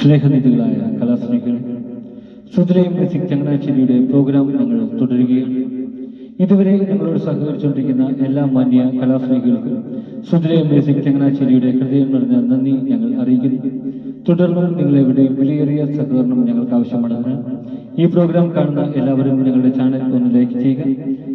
സ്നേഹനിധികളായ കലാസ്നേഹികൾ സുധരയും music ചങ്ങനാശ്ശേരിയുടെ programme ഞങ്ങൾ തുടരുകയാണ്. ഇതുവരെ ഞങ്ങളോട് സഹകരിച്ചുകൊണ്ടിരിക്കുന്ന എല്ലാ മാന്യ കലാസ്നേഹികൾക്കും സുധരയും മ്യൂസിക് ചങ്ങനാശ്ശേരിയുടെ ഹൃദയം നിറഞ്ഞ നന്ദി ഞങ്ങൾ അറിയിക്കുന്നു. തുടർന്നും നിങ്ങളെവിടെയും വിലയേറിയ സഹകരണം ഞങ്ങൾക്ക് ആവശ്യമാണെന്ന് ഈ പ്രോഗ്രാം കാണുന്ന എല്ലാവരും ഞങ്ങളുടെ ചാനൽ ഒന്ന് ലൈക്ക് ചെയ്യുക.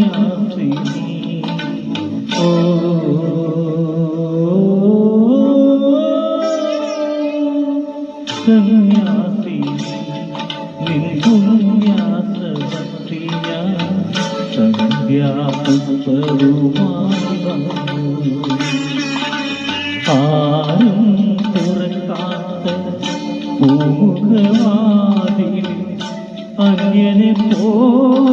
സന്യാസിനി ഓ സന്യാസിനി നിൻ പുണ്യാസവത്തിയ സന്ധ്യാപുഷ്പവുമായി വന്നു ആരും തുറക്കാത്ത അന്യനെ പോലെ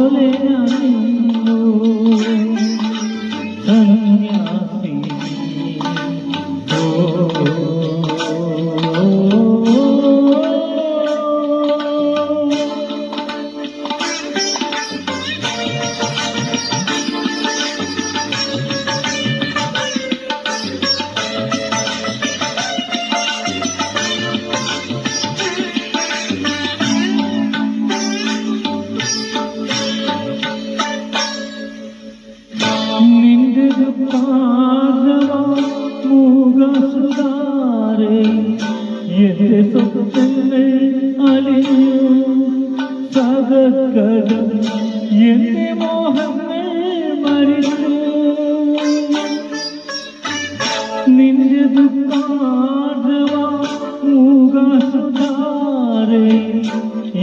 എന്റെ സ്വപ്നങ്ങൾ അലിഞ്ഞു. സകകരം എന്റെ മോഹങ്ങൾ മരിച്ചു നിന്റെ മൂകസുതാരെ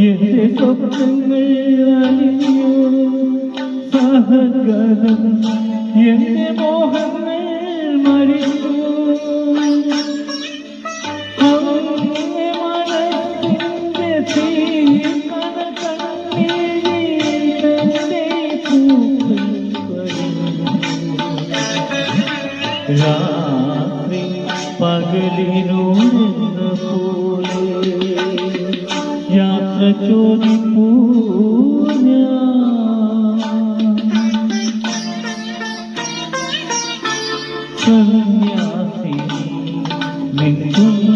എന്റെ സ്വപ്നങ്ങൾ അലിഞ്ഞു. സഹകരം എന്റെ മോഹങ്ങൾ മരിച്ചു. രാത്രി പകലിനോടെന്ന പോലെ യാത്ര ചോദിപ്പൂ സന്യാസി നിന്യാസത്തിയ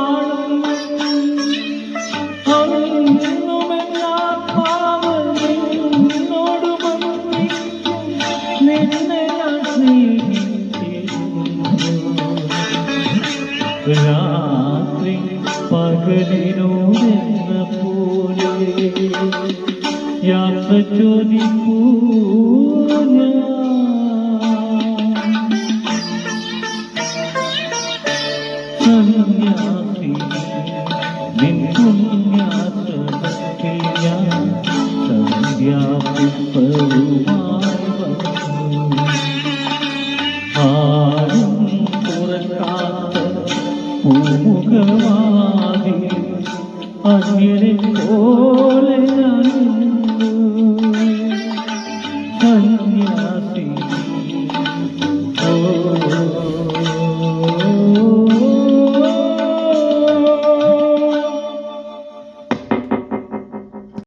പകലിനോടെന്ന പോലെ യാത്ര ഞാൻ സന്യാസി നിൻ പുണ്യാസനത്തിൽ ഞാൻ സന്ധ്യാപുഷ്പവുമായി അങ്ങനെ പോലെ ഞാൻ